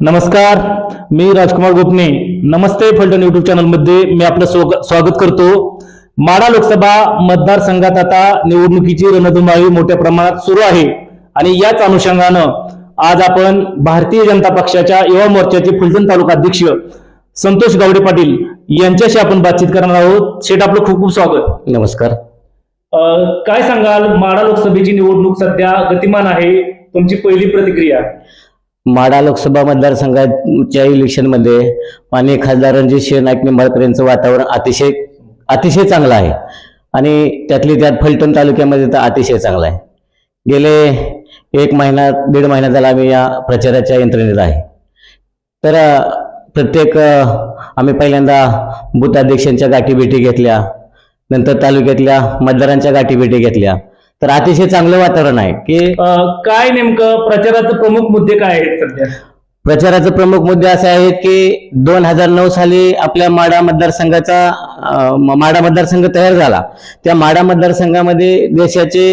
नमस्कार मी राजकुमार गोपने. नमस्ते फलटण युट्यूब चॅनलमध्ये मी आपलं स्व- स्वागत करतो. माडा लोकसभा मतदारसंघात आता निवडणुकीची रणधुमाळी मोठ्या प्रमाणात सुरू आहे. आणि याच अनुषंगानं आज आपण भारतीय जनता पक्षाच्या युवा मोर्चाचे फलटण तालुका अध्यक्ष संतोष गावडे पाटील यांच्याशी आपण बातचीत करणार आहोत. शेठ आपलं खूप खूप स्वागत. नमस्कार. काय सांगाल? माडा लोकसभेची निवडणूक सध्या गतिमान आहे. तुमची पहिली प्रतिक्रिया? माडा लोकसभा मतदारसंघाच्या इलेक्शनमध्ये माननीय खासदार रणजित सिंह नाईक निंबाळकर यांचं वातावरण अतिशय अतिशय चांगलं आहे. आणि त्यातली त्यात फलटण तालुक्यामध्ये तर अतिशय चांगलं आहे. गेले एक महिना दीड महिना झाला आम्ही या प्रचाराच्या यंत्रणेत आहे. तर प्रत्येक आम्ही पहिल्यांदा बूथ अध्यक्षांच्या गाठीभेटी घेतल्या. नंतर तालुक्यातल्या मतदारांच्या गाठीभेटी घेतल्या. तर अतिशय चांगलं वातावरण आहे की काय नेमकं प्रचाराचे प्रमुख मुद्दे काय आहेत सध्या? प्रचाराचे प्रमुख मुद्दे असे आहेत की दोन हजार नऊ साली आपल्या माडा मतदारसंघाचा माडा मतदारसंघ तयार झाला. त्या माडा मतदारसंघामध्ये देशाचे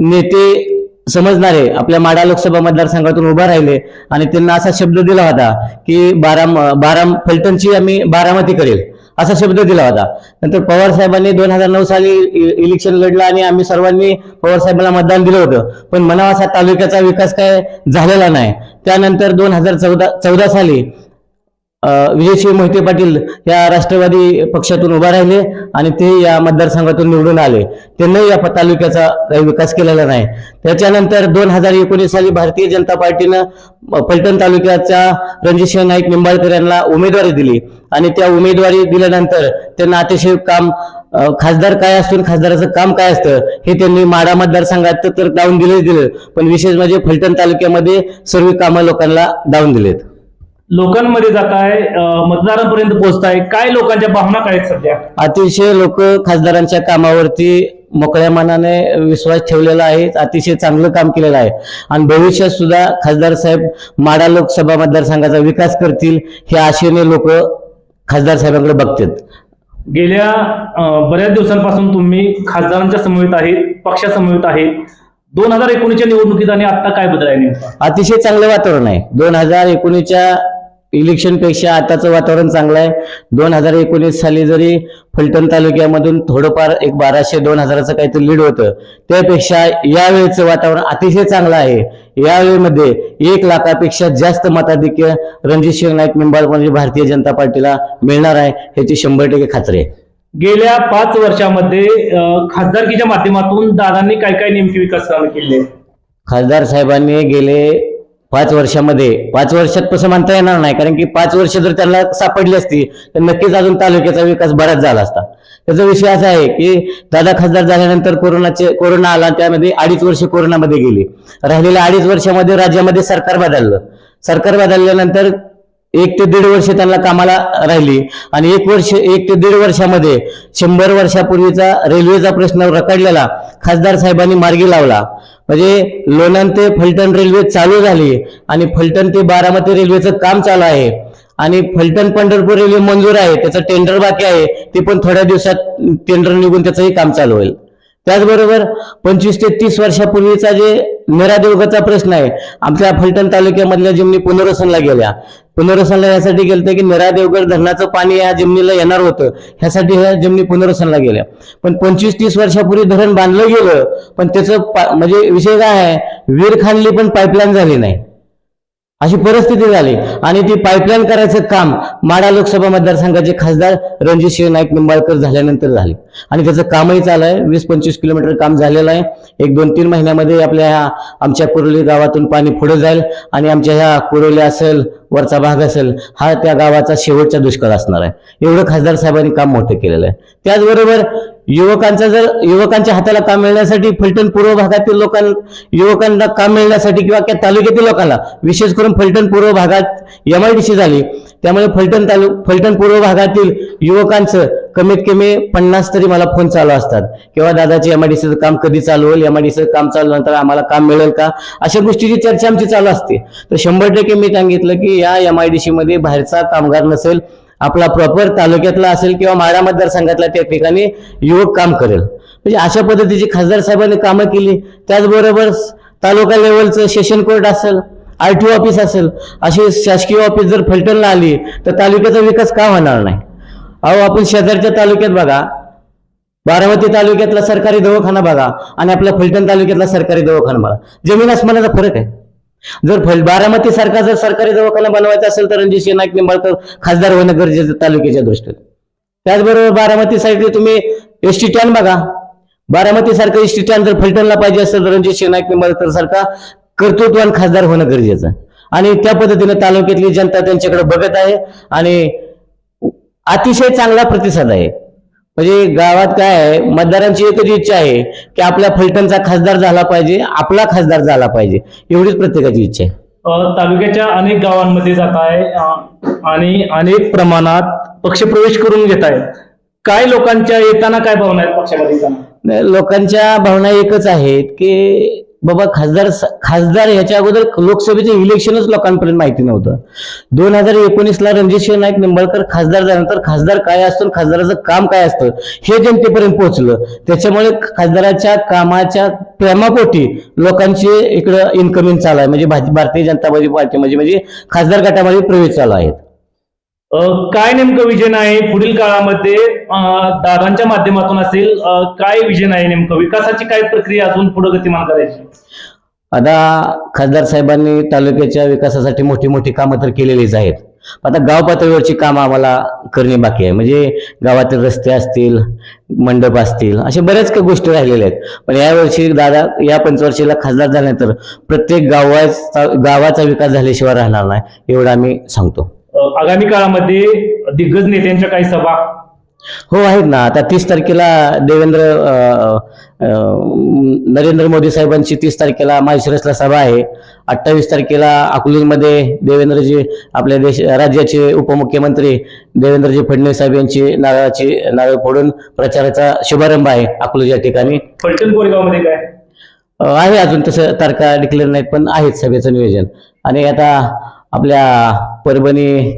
नेते समजणारे आपल्या माडा लोकसभा मतदारसंघातून उभा राहिले आणि त्यांना असा शब्द दिला होता की बारा बारा फलटणची आम्ही बारामती करेल. असा शब्द दिला होता. नंतर पवार साहेबांनी दोन हजार नऊ साली इ- इलेक्शन लढलं आणि आम्ही सर्वांनी पवार साहेबांना मतदान दिलं होतं. पण मनावासा तालुक्याचा विकास काय झालेला नाही. त्यानंतर दोन हजार चौदा चौदा साली विजयसिंह मोहिते पाटील या राष्ट्रवादी पक्षातून उभा राहिले आणि ते या मतदारसंघातून निवडून आले. त्यांनाही या तालुक्याचा काही विकास केलेला नाही. त्याच्यानंतर दोन हजार एकोणीस साली भारतीय जनता पार्टीनं पलटण तालुक्याच्या रणजितसिंह नाईक निंबाळकर यांना उमेदवारी दिली. आणि त्या उमेदवारी दिल्यानंतर त्यांना अतिशय काम खासदार काय असतो खासदाराचं काम काय असतं हे त्यांनी माडा मतदारसंघात तर दावून दिले दिलं पण विशेष म्हणजे फलटण तालुक्यामध्ये सर्व कामं लोकांना दावून दिलेत. लोकांमध्ये जाताय अं, मतदारांपर्यंत पोहोचताय काय लोकांच्या भावना काय आहेत सध्या? अतिशय लोक खासदारांच्या कामावरती मोकळ्या मनाने विश्वास ठेवलेला आहे अतिशय चांगलं काम केलेलं आहे. आणि भविष्यात सुद्धा खासदार साहेब माडा लोकसभा मतदारसंघाचा विकास करतील हे आशेने लोक खासदार साहेबांकडे बघतात. गेल्या बऱ्याच दिवसांपासून तुम्ही खासदारांच्या समवेत आहेत पक्षासमवेत आहेत. दोन हजार एकोणीसच्या निवडणुकीत आणि आता काय बदल आहे नेमका? अतिशय चांगलं वातावरण आहे. दोन हजार एकोणीसच्या इलेक्शनपेक्षा आताचं वातावरण चांगलं आहे. दोन हजार एकोणीस साली जरी फलटण तालुक्यामधून थोडंफार एक बाराशे दोन हजाराचं काहीतरी लीड होतं. त्यापेक्षा यावेळेचं वातावरण अतिशय चांगलं आहे. यावेळीमध्ये एक लाखापेक्षा जास्त मताधिक्य रणजित सिंह नाईक निंबाळकर म्हणजे भारतीय जनता पार्टीला मिळणार आहे ह्याची शंभर टक्के खात्री आहे. गेल्या पाच वर्षामध्ये खासदारकीच्या माध्यमातून दादांनी काय काय नेमकी विकास कामं केली? खासदार साहेबांनी गेले पाच वर्षामध्ये पाच वर्षात तसं म्हणता येणार नाही. कारण की पाच वर्ष जर त्यांना सापडली असती तर नक्कीच अजून तालुक्याचा विकास बराच झाला असता. त्याचा विषय असा आहे की दादा खासदार झाल्यानंतर कोरोनाचे कोरोना आला त्यामध्ये अडीच वर्ष कोरोनामध्ये गेली. राहिलेल्या अडीच वर्षामध्ये राज्यामध्ये सरकार बदललं. सरकार बदलल्यानंतर एक ते दीड वर्ष त्यांना कामाला राहिली आणि एक वर्ष एक ते दीड वर्षामध्ये शंभर वर्षापूर्वीचा रेल्वेचा प्रश्न रखडलेला. खासदार साहेबांनी मार्गी लावला. म्हणजे लोणंद ते फलटण रेल्वे चालू झाली आणि फलटण ते बारामती रेल्वेचं काम चालू आहे. आणि फलटण पंढरपूर रेल्वे मंजूर आहे त्याचं टेंडर बाकी आहे ते पण थोड्या दिवसात टेंडर निघून त्याचंही काम चालू होईल. त्याचबरोबर पंचवीस ते तीस वर्षापूर्वीचा जे निरादेवगाचा प्रश्न आहे. आमच्या फलटण तालुक्यामधल्या जिमनी पुनर्वसनला गेल्या. पुनर्वसनला यासाठी गेलं की निरादेवगड धरणाचं पाणी या जमिनीला येणार होतं. ह्यासाठी ह्या जमिनी पुनर्वसनला गेल्या. पण पंचवीस तीस वर्षापूर्वी धरण बांधलं गेलं. पण त्याचं पा- म्हणजे विषय काय आहे? वीर खाणली पण पाईपलाईन झाली नाही. अशी परिस्थिती झाली. आणि ती पाईपलाईन करायचं काम माडा लोकसभा मतदारसंघाचे खासदार रणजित सिंह नाईक निंबाळकर झाल्यानंतर झाले. आणि त्याचं कामही चालू आहे. वीस पंचवीस किलोमीटर काम झालेलं आहे. एक दोन तीन महिन्यामध्ये आपल्या ह्या आमच्या कुरोली गावातून पाणी पुढे जाईल आणि आमच्या ह्या कुरोली असेल वरचा भाग असेल हा त्या गावाचा शेवटचा दुष्काळ असणार आहे. एवढं खासदार साहेबांनी काम मोठं केलेलं आहे. त्याचबरोबर युवकांचा जर युवकांच्या हाताला काम मिळण्यासाठी फलटण पूर्व भागातील लोकां युवकांना काम मिळण्यासाठी किंवा त्या तालुक्यातील लोकांना विशेष करून फलटण पूर्व भागात एम आय डी सी झाली. त्यामुळे फलटण तालु फलटण पूर्व भागातील युवकांचं कमीत कमी पन्नास तरी मला फोन चालू असतात. किंवा दादाचे एम आय डी सीचं काम कधी चालू होईल? एम आय डी सीचं काम चालू नंतर आम्हाला काम मिळेल का? अशा गोष्टीची चर्चा आमची चालू असते. तर शंभर टक्के मी सांगितलं की या एम आय डी सीमध्ये बाहेरचा कामगार नसेल आपला प्रॉपर तालुक्यातला असेल किंवा माळा मतदारसंघातला त्या ठिकाणी युवक काम करेल. म्हणजे अशा पद्धतीची खासदार साहेबांनी कामं केली. त्याचबरोबर तालुका लेवलचं सेशन कोर्ट असेल आर ऑफिस असेल अशी शासकीय ऑफिस जर फलटणला आली तर तालुक्याचा विकास का होणार नाही? अहो आपण शेजारच्या तालुक्यात बघा. बारामती तालुक्यातला सरकारी दवाखाना बघा आणि आपल्या फलटण तालुक्यातला सरकारी दवाखाना बघा. जमीन आसमानाचा फरक आहे. जर फल बारामती सारखा जर सरकारी दवाखाना बनवायचा असेल तर रणजित नाईक निंबाळकर खासदार होणं गरजेचं तालुक्याच्या दृष्टीने. त्याचबरोबर बारामती साईडला तुम्ही एस टी स्टँड बघा. बारामती सारखं एस टी स्टँड जर फलटणला पाहिजे असेल तर रणजित नाईक निंबाळकर सारखा कर्तृत्वान खासदार होणं गरजेचं आणि त्या पद्धतीने तालुक्यातली जनता त्यांच्याकडे बघत आहे. आणि अतिशय चांगला प्रतिसाद आहे. म्हणजे गावात काय आहे मतदारांची एकच इच्छा आहे की आपल्या फलटणचा खासदार झाला पाहिजे आपला खासदार झाला पाहिजे. एवढीच प्रत्येकाची इच्छा आहे. तालुक्याच्या अनेक गावांमध्ये जात आहे आणि अनेक प्रमाणात पक्षप्रवेश करून घेत आहे काय लोकांच्या येताना काय भावना आहेत पक्षामध्ये येताना लोकांच्या भावना एकच आहेत की बाबा खासदार खासदार ह्याच्या अगोदर लोकसभेचे इलेक्शनच लोकांपर्यंत माहिती नव्हतं. दोन हजार एकोणीसला रणजित नाईक निंबाळकर खासदार झाल्यानंतर खासदार काय असतो खासदाराचं काम काय असतं हे जनतेपर्यंत पोहोचलं. त्याच्यामुळे खासदाराच्या कामाच्या प्रेमापोटी लोकांचे इकडं इन्कमिंग चालू आहे. म्हणजे भारतीय जनता पार्टी म्हणजे म्हणजे खासदार गटामध्ये प्रवेश चालू आहेत. काय नेमकं विजन आहे? पुढील काळामध्ये दादांच्या माध्यमातून असेल काय विजन आहे नेमकं? विकासाची काय प्रक्रिया अजून पुढे गतिमान करायची? आता खासदार साहेबांनी तालुक्याच्या विकासासाठी मोठी मोठी कामं तर केलेलीच आहेत. आता गाव पातळीवरची कामं आम्हाला करणे बाकी आहे. म्हणजे गावातील रस्ते असतील मंडप असतील अशा बऱ्याच काही गोष्टी राहिलेल्या आहेत. पण यावर्षी दादा या पंचवर्षीला खासदार झाल्यानंतर प्रत्येक गावाचा गावाचा विकास झाल्याशिवाय राहणार नाही एवढं आम्ही सांगतो. आगामी काळामध्ये दिग्गज नेत्यांच्या काही सभा? हो आहेत ना. आता तीस तारखेला देवेंद्र नरेंद्र मोदी साहेबांची तीस तारखेला माळशिरसला सभा आहे. अठ्ठावीस तारखेला अकलूजमध्ये देवेंद्रजी आपल्या देश राज्याचे उपमुख्यमंत्री देवेंद्रजी फडणवीस साहेब यांची नारळाची नारळ फोडून प्रचाराचा शुभारंभ आहे अकलूज या ठिकाणी. फलटण कोरेगावमध्ये काय? आहे अजून तसं तारखा डिक्लेअर नाहीत पण आहेत सभेचं नियोजन. आणि आता आपल्या परभणी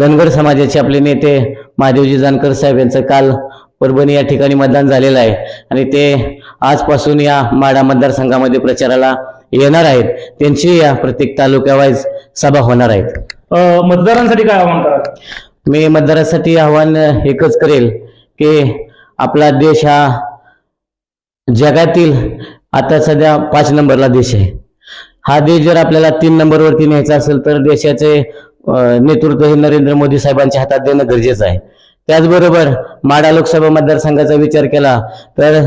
धनगर समाजाचे आपले नेते महादेवजी जानकर साहेब यांचं काल परभणी या ठिकाणी मतदान झालेलं आहे. आणि ते आजपासून या माडा मतदारसंघामध्ये प्रचाराला येणार आहेत. त्यांची या प्रत्येक तालुक्यावाईज सभा होणार आहेत. मतदारांसाठी काय आव्हान करा मी मतदारासाठी आव्हान एकच करेल की आपला देश हा जगातील आता सध्या पाच नंबरला देश आहे. हा देश जर आपल्याला तीन नंबरवरती न्यायचा असेल तर देशाचे नेतृत्व हे नरेंद्र मोदी साहेबांच्या हातात देणं गरजेचं आहे. त्याचबरोबर माडा लोकसभा मतदारसंघाचा विचार केला तर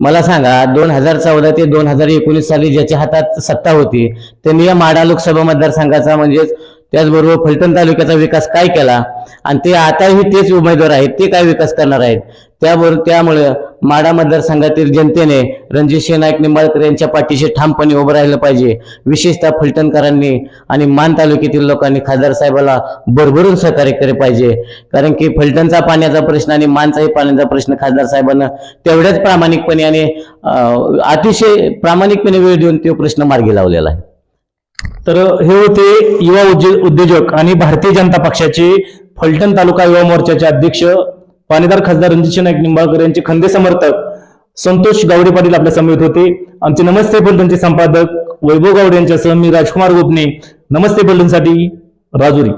मला सांगा दोन हजार चौदा ते दोन हजार एकोणीस साली ज्याच्या हातात सत्ता होती त्यांनी या माडा लोकसभा मतदारसंघाचा म्हणजेच त्याचबरोबर फलटण तालुक्याचा विकास काय केला? आणि ते आताही तेच उमेदवार आहेत ते काय विकास करणार आहेत? त्याबरोबर त्यामुळे माडा मतदारसंघातील जनतेने रणजित नाईक निंबाळकर यांच्या पाठीशी ठामपणे उभं राहिलं पाहिजे. विशेषतः फलटणकरांनी आणि मान तालुक्यातील लोकांनी खासदार साहेबाला भरभरून सहकार्य केले पाहिजे. कारण की फलटणचा पाण्याचा प्रश्न आणि मानचाही पाण्याचा प्रश्न खासदार साहेबांना तेवढ्याच प्रामाणिकपणे आणि अतिशय प्रामाणिकपणे वेळ देऊन तो प्रश्न मार्गी लावलेला आहे. तर हे होते युवा उद्योजक आणि भारतीय जनता पक्षाचे फलटण तालुका युवा मोर्चाचे अध्यक्ष पाणीदार खासदार रणजित नाईक निंबाळकर यांचे खंदे समर्थक संतोष गावडे पाटील आपल्या समेत होते. आमचे नमस्ते फलटणचे संपादक वैभव गावडे यांच्यासह मी राजकुमार गोपने. नमस्ते फलटणसाठी राजुरी.